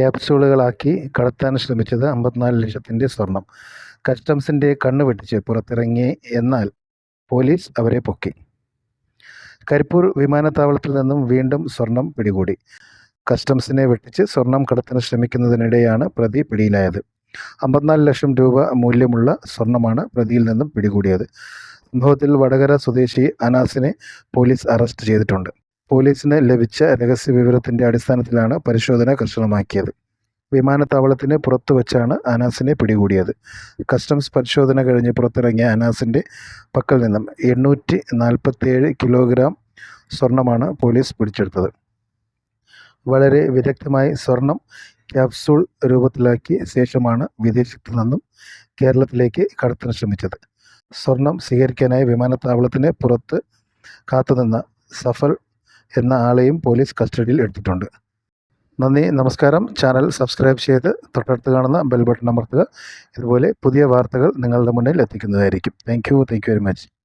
ക്യാപ്സ്യൂളുകളാക്കി കടത്താൻ ശ്രമിച്ചത് അമ്പത്തിനാല് ലക്ഷത്തിന്റെ സ്വർണം. കസ്റ്റംസിന്റെ കണ്ണു വെട്ടിച്ച് പുറത്തിറങ്ങി എന്നാൽ പോലീസ് അവരെ പൊക്കി. കരിപ്പൂർ വിമാനത്താവളത്തിൽ നിന്നും വീണ്ടും സ്വർണം പിടികൂടി. കസ്റ്റംസിനെ വെട്ടിച്ച് സ്വർണം കടത്തിന് ശ്രമിക്കുന്നതിനിടെയാണ് പ്രതി പിടിയിലായത്. അമ്പത്തിനാല് ലക്ഷം രൂപ മൂല്യമുള്ള സ്വർണമാണ് പ്രതിയിൽ നിന്നും പിടികൂടിയത്. സംഭവത്തിൽ വടകര സ്വദേശി അനാസിനെ പോലീസ് അറസ്റ്റ് ചെയ്തിട്ടുണ്ട്. പോലീസിന് ലഭിച്ച രഹസ്യ വിവരത്തിന്റെ അടിസ്ഥാനത്തിലാണ് പരിശോധന കർശനമാക്കിയത്. വിമാനത്താവളത്തിന് പുറത്തു വച്ചാണ് അനാസിനെ പിടികൂടിയത്. കസ്റ്റംസ് പരിശോധന കഴിഞ്ഞ് പുറത്തിറങ്ങിയ അനാസിന്റെ പക്കൽ നിന്നും എണ്ണൂറ്റി നാൽപ്പത്തേഴ് കിലോഗ്രാം സ്വർണമാണ് പോലീസ് പിടിച്ചെടുത്തത്. വളരെ വിദഗ്ധമായി സ്വർണം ക്യാപ്സൂൾ രൂപത്തിലാക്കിയ ശേഷമാണ് വിദേശത്തു നിന്നും കേരളത്തിലേക്ക് കടത്താൻ ശ്രമിച്ചത്. സ്വർണം സ്വീകരിക്കാനായി വിമാനത്താവളത്തിന് പുറത്ത് കാത്തുനിന്ന സഫൽ എന്ന ആളെയും പോലീസ് കസ്റ്റഡിയിൽ എടുത്തിട്ടുണ്ട്. നന്ദി നമസ്കാരം. ചാനൽ സബ്സ്ക്രൈബ് ചെയ്ത് തൊട്ടടുത്ത് കാണുന്ന ബെൽ ബട്ടൺ അമർത്തുക. ഇതുപോലെ പുതിയ വാർത്തകൾ നിങ്ങളുടെ മുന്നിൽ എത്തിക്കുന്നതായിരിക്കും. Thank you thank you very much